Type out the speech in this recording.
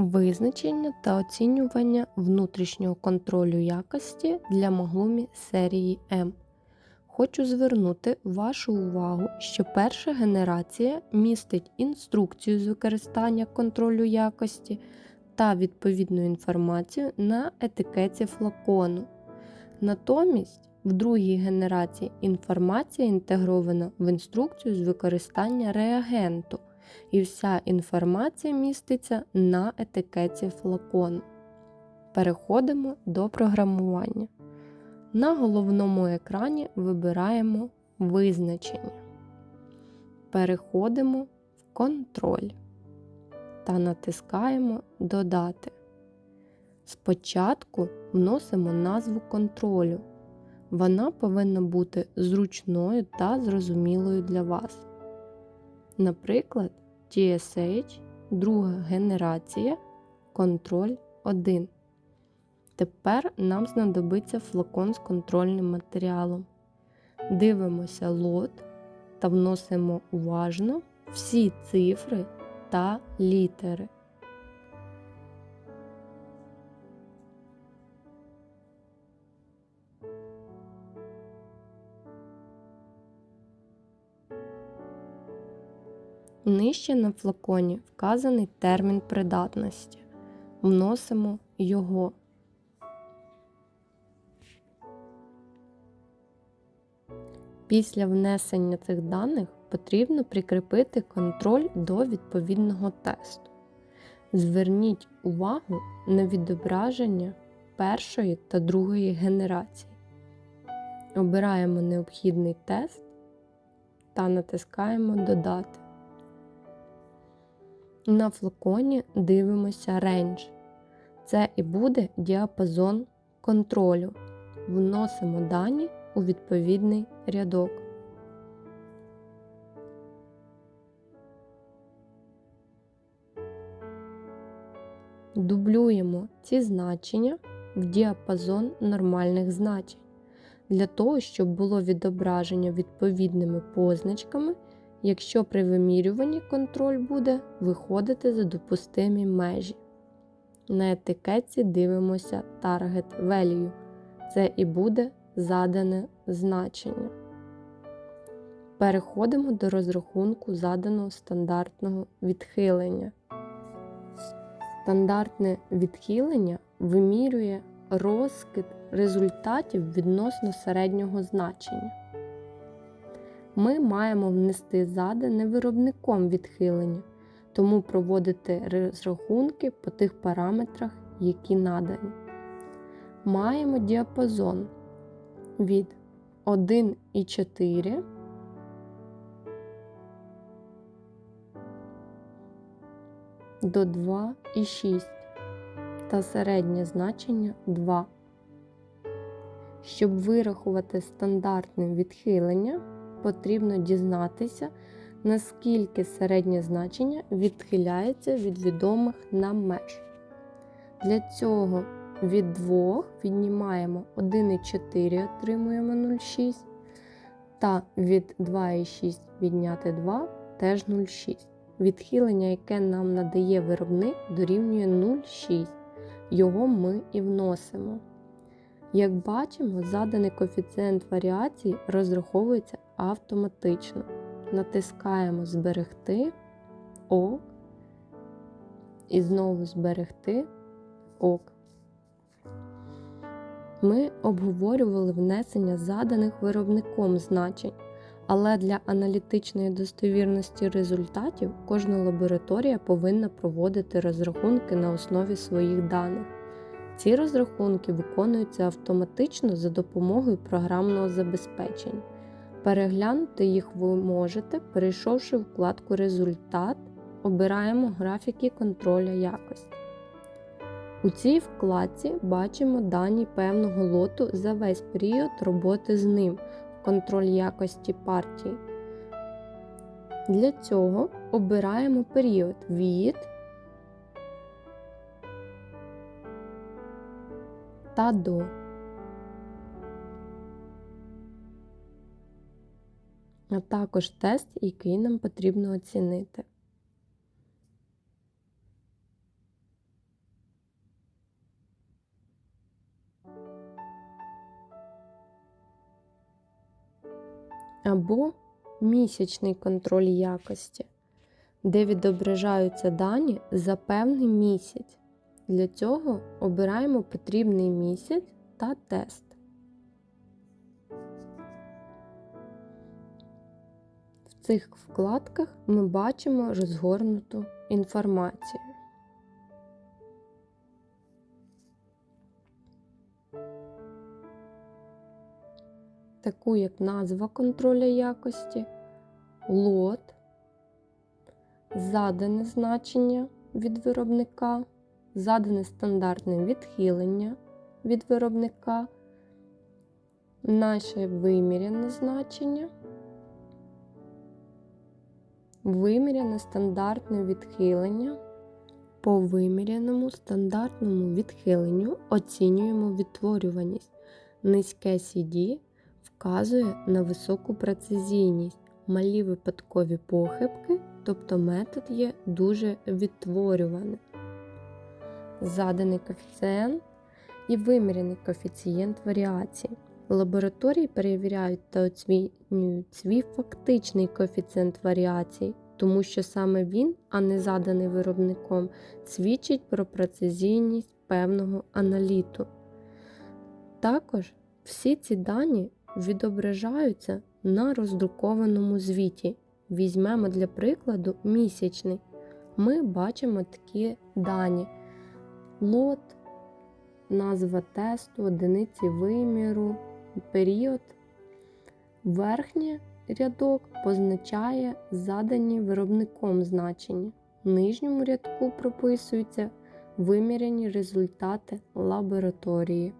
Визначення та оцінювання внутрішнього контролю якості для Маглумі серії М. Хочу звернути вашу увагу, що перша генерація містить інструкцію з використання контролю якості та відповідну інформацію на етикеті флакону. Натомість в другій генерації інформація інтегрована в інструкцію з використання реагенту і вся інформація міститься на етикеті флакону. Переходимо до програмування. На головному екрані вибираємо Визначення. Переходимо в Контроль та натискаємо Додати. Спочатку вносимо назву контролю. Вона повинна бути зручною та зрозумілою для вас. Наприклад, TSH, друга генерація, контроль 1. Тепер нам знадобиться флакон з контрольним матеріалом. Дивимося лот та вносимо уважно всі цифри та літери. Нижче на флаконі вказаний термін придатності. Вносимо його. Після внесення цих даних потрібно прикріпити контроль до відповідного тесту. Зверніть увагу на відображення першої та другої генерації. Обираємо необхідний тест та натискаємо Додати. На флаконі дивимося рейндж. Це і буде діапазон контролю. Вносимо дані у відповідний рядок. Дублюємо ці значення в діапазон нормальних значень для того, щоб було відображення відповідними позначками, якщо при вимірюванні контроль буде виходити за допустимі межі. На етикетці дивимося Target Value. Це і буде задане значення. Переходимо до розрахунку заданого стандартного відхилення. Стандартне відхилення вимірює розкид результатів відносно середнього значення. Ми маємо внести задане виробником відхилення, тому проводити розрахунки по тих параметрах, які надані. Маємо діапазон від 1,4 до 2,6 та середнє значення 2. Щоб вирахувати стандартне відхилення, потрібно дізнатися, наскільки середнє значення відхиляється від відомих нам меж. Для цього від 2 віднімаємо 1,4 отримуємо 0,6. Та від 2,6 відняти 2 теж 0,6. Відхилення, яке нам надає виробник, дорівнює 0,6. Його ми і вносимо. Як бачимо, заданий коефіцієнт варіації розраховується автоматично. Натискаємо Зберегти ОК і знову зберегти ОК. Ми обговорювали внесення заданих виробником значень, але для аналітичної достовірності результатів кожна лабораторія повинна проводити розрахунки на основі своїх даних. Ці розрахунки виконуються автоматично за допомогою програмного забезпечення. Переглянути їх ви можете, перейшовши в вкладку Результат, обираємо графіки контроля якості. У цій вкладці бачимо дані певного лоту за весь період роботи з ним в контроль якості партії. Для цього обираємо період від та до. а також тест, який нам потрібно оцінити. Або місячний контроль якості, де відображаються дані за певний місяць. Для цього обираємо потрібний місяць та тест. В цих вкладках ми бачимо розгорнуту інформацію. Таку як назва контроля якості, лот, задане значення від виробника, задане стандартне відхилення від виробника, наше виміряне значення, виміряне стандартне відхилення. По виміряному стандартному відхиленню оцінюємо відтворюваність. Низьке CD вказує на високу прецизійність, малі випадкові похибки, тобто метод є дуже відтворюваний. Заданий коефіцієнт і вимірений коефіцієнт варіації. Лабораторії перевіряють та оцінюють свій фактичний коефіцієнт варіацій, тому що саме він, а не заданий виробником, свідчить про прецизійність певного аналіту. Також всі ці дані відображаються на роздрукованому звіті. Візьмемо для прикладу місячний. Ми бачимо такі дані: лот, назва тесту, одиниці виміру, період. Верхній рядок позначає задані виробником значення. В нижньому рядку прописуються виміряні результати лабораторії.